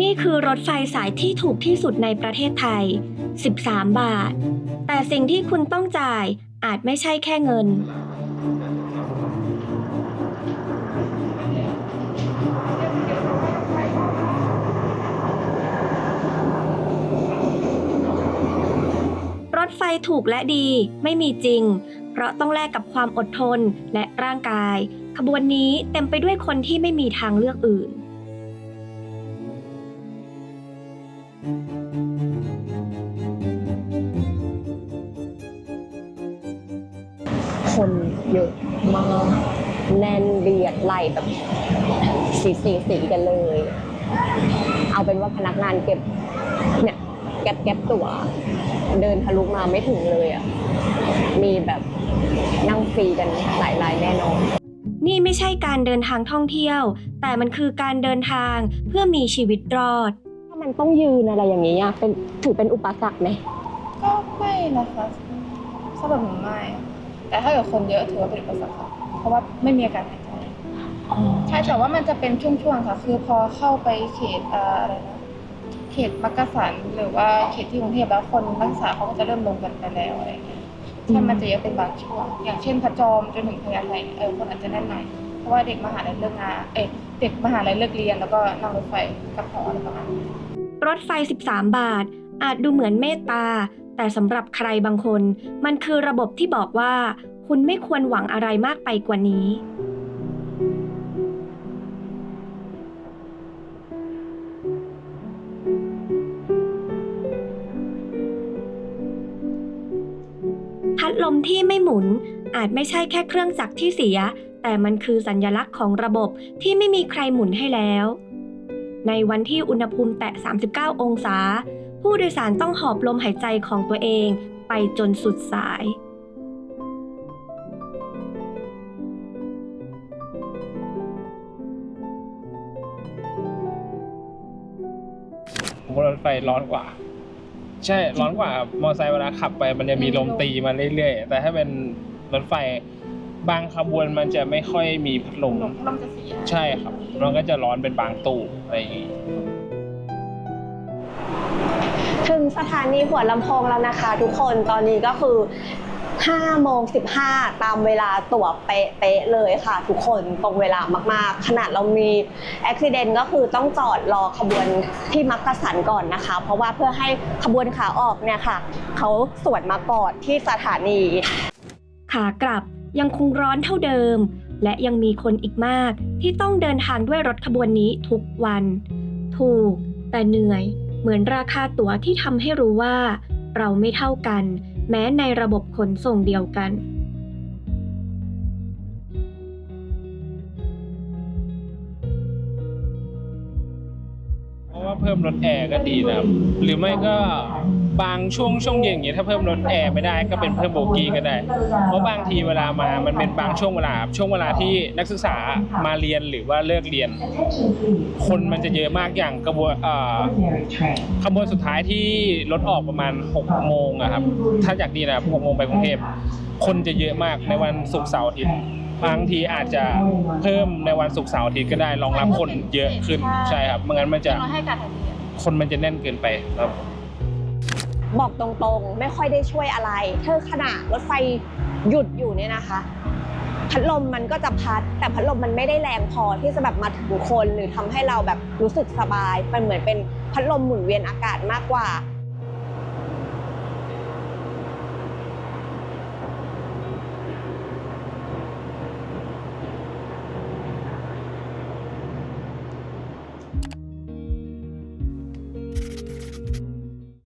นี่คือรถไฟสายที่ถูกที่สุดในประเทศไทย 13 บาท แต่สิ่งที่คุณต้องจ่ายอาจไม่ใช่แค่เงิน รถไฟถูกและดีไม่มีจริง เพราะต้องแลกกับความอดทนและร่างกาย ขบวนนี้เต็มไปด้วยคนที่ไม่มีทางเลือกอื่น คนเยอะมากแน่นเบียดไหลแบบสีสีสีกันเลย เอาเป็นว่าพนักงานเก็บเนี่ยแก็บแก็บตั๋วเดินทะลุมาไม่ถึงเลยอะ มีแบบนั่งฟรีกันหลายรายแน่นอน นี่ไม่ใช่การเดินทางท่องเที่ยว แต่มันคือการเดินทางเพื่อมีชีวิตรอด มันต้องยืนอะไรอย่างนี้อะเป็นถือเป็นอุปสรรคไหมก็ไม่นะคะสำหรับหนูไม่ แต่ถ้าเกิดคนเยอะถือว่าเป็นอุปสรรคค่ะเพราะว่าไม่มีอาการหายใจใช่แต่ว่ามันจะเป็นช่วงๆค่ะ คือพอเข้าไปเขตเอ่ออะไรนะเขตมักกะสันหรือว่าเขตที่กรุงเทพแล้วคนนักศึกษาเขาก็จะเริ่มลงกันไปแล้วอะไรอย่างเงี้ยใช่มันจะเยอะเป็นบางช่วง อย่างเช่นพระจอมจนถึงพญาไทเออคนอาจจะแน่นหน่อย เพราะว่าเด็กมหาลัยเลิกงานเอ๊ะเด็กมหาลัยเลิกเรียนแล้วก็นั่งรถไฟกลับหออะไรประมาณนี้รถไฟ 13 บาท อาจดูเหมือนเมตตา แต่สำหรับใครบางคน มันคือระบบที่บอกว่า คุณไม่ควรหวังอะไรมากไปกว่านี้พัดลมที่ไม่หมุนอาจไม่ใช่แค่เครื่องจักรที่เสีย แต่มันคือสัญลักษณ์ของระบบที่ไม่มีใครหมุนให้แล้ว ในวันที่อุณหภูมิแตะ 39 องศา ผู้โดยสารต้องหอบลมหายใจของตัวเองไปจนสุดสายรถไฟร้อนกว่า ใช่ร้อนกว่า มอเตอร์ไซค์เวลาขับไป มันจะมีลมตีมาเรื่อยๆ แต่ถ้าเป็นรถไฟ บางขบวนมันจะไม่ค่อยมีพัดลมลมลมจะเสียใช่ครับ มันก็จะร้อนเป็นบางตู้อะไรอย่างงี้ถึงสถานีหัวลำโพงแล้วนะคะ ทุกคนตอนนี้ก็คือ5โมง15 ตามเวลาตั๋วเป๊ะๆเลยค่ะ ทุกคนตรงเวลามากๆ ขนาดเรามีอุบิเหตุก็คือต้องจอดรอขบวนที่มักกะสันก่อนนะคะ เพราะว่าเพื่อให้ขบวนขาออกเนี่ยค่ะ เขาสวนมาก่อนที่สถานี ขากลับ ยังคงร้อนเท่าเดิม และยังมีคนอีกมากที่ต้องเดินทางด้วยรถขบวนนี้ทุกวัน ถูก แต่เหนื่อย เหมือนราคาตั๋วที่ทำให้รู้ว่า เราไม่เท่ากัน แม้ในระบบขนส่งเดียวกัน เพิ่มรถแอร์ก็ดีนะครับหรือไม่ก็บางช่วงช่วงเย็นอย่างเงี้ยถ้าเพิ่มรถแอร์ไม่ได้ก็เป็นเพิ่มโบกี้ก็ได้ เพราะบางทีเวลามามันเป็นบางช่วงเวลาช่วงเวลาที่นักศึกษามาเรียนหรือว่าเลิกเรียน คนมันจะเยอะมากอย่างกระบวนขบวนสุดท้ายที่รถออกประมาณ6โมงอะครับถ้าจากนี้นะครับ6โมงไปกรุงเทพคนจะเยอะมากในวันศุกร์เสาร์อาทิตย์ บางทีอาจจะเพิ่มในวันศุกร์เสาร์อาทิตย์ก็ได้รองรับคนเยอะขึ้นใช่ครับไม่งั้นมันจะน้อยให้การถ่ายเทคนมันจะแน่นเกินไปครับ บอกตรงๆ ไม่ค่อยได้ช่วยอะไร เธอขณะรถไฟหยุดอยู่เนี่ยนะคะ พัดลมมันก็จะพัด แต่พัดลมมันไม่ได้แรงพอที่จะแบบมาถึงคนหรือทำให้เราแบบรู้สึกสบาย มันเหมือนเป็นพัดลมหมุนเวียนอากาศมากกว่า